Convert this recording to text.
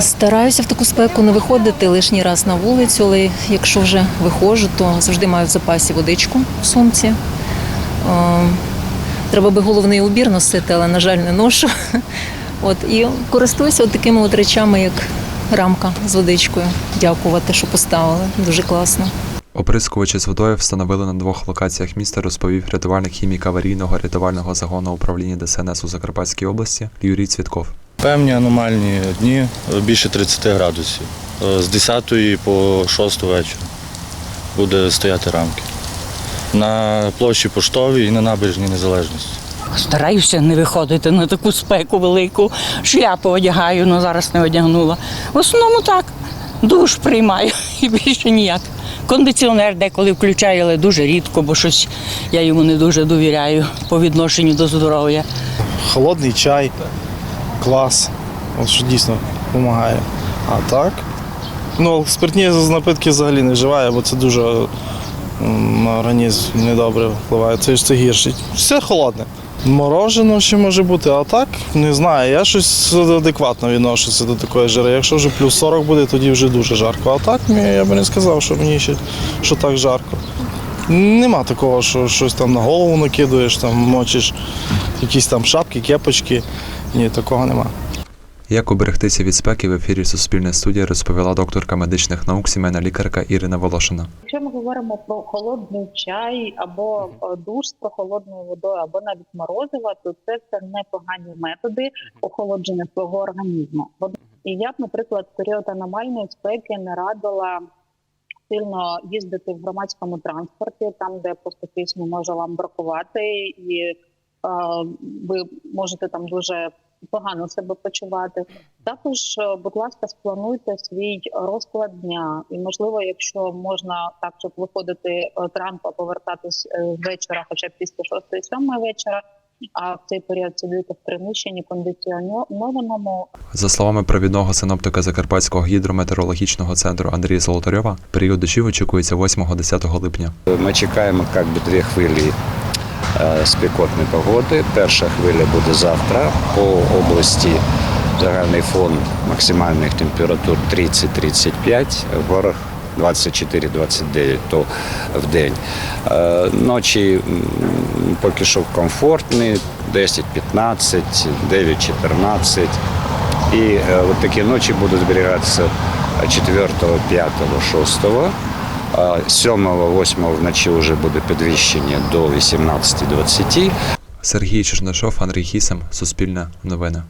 Стараюся в таку спеку не виходити лишній раз на вулицю, але якщо вже виходжу, то завжди маю в запасі водичку в сумці. Е, Треба би головний убір носити, але, на жаль, не ношу. От, і користуюся от такими от речами, як рамка з водичкою. Дякувати, що поставили. Дуже класно. Оприскувачі з водою встановили на двох локаціях міста, розповів рятувальник хімік аварійного рятувального загону управління ДСНС у Закарпатській області Юрій Цвітков. Певні аномальні дні більше 30 градусів. Е, З 10 по 6 вечора буде стояти рамки. На площі Поштовій і на набережній Незалежності. Стараюся не виходити на таку спеку велику. Шляпу одягаю, але зараз не одягнула. В основному так. Душ приймаю і більше ніяк. Кондиціонер деколи включаю, але дуже рідко, бо щось я йому не дуже довіряю по відношенню до здоров'я. холодний чай, клас. Що дійсно допомагає. А так? Ну, спиртні напитки взагалі не вживаю, бо це дуже на організм недобре впливає. Це ж це гірше. Все холодне. Морожено ще може бути, а так не знаю. Я щось адекватно відношуся до такої жари. Якщо вже плюс 40 буде, тоді вже дуже жарко. А так я би не сказав, що мені ще що так жарко. Нема такого, що щось там на голову накидуєш, там мочиш якісь там шапки, кепочки. Ні, такого нема. Як уберегтися від спеки в ефірі Суспільне студія розповіла докторка медичних наук, сімейна лікарка Ірина Волошина. Якщо ми говоримо про холодний чай або е, душ з прохолодною водою, або навіть морозива, то це все непогані методи охолодження свого організму. І я б, наприклад, в період аномальної спеки не радила сильно їздити в громадському транспорті, там де просто кисню може вам бракувати, і ви можете там дуже погано себе почувати. Також, е, будь ласка, сплануйте свій розклад дня. І можливо, якщо можна так, щоб виходити е, зранку, повертатись е, вечора, хоча б після 6-7 вечора. А в цей період сидіти в приміщенні кондиціонованому, За словами провідного синоптика Закарпатського гідрометеорологічного центру Андрія Золотарьова, період дощів очікується 8-10 липня. Ми чекаємо як би дві хвилі е, спекотної погоди. Перша хвиля буде завтра по області. Загальний фон максимальних температур 30-35, в горах 24-29 то в день. Е, Ночі поки що комфортні, 10-15, 9-14. І е, от такі ночі будуть зберігатися 4, 5, 6. А 7, 8 вночі вже буде підвищення до 18-20. Сергій Чернишов, Андрій Хісем, Суспільне новини.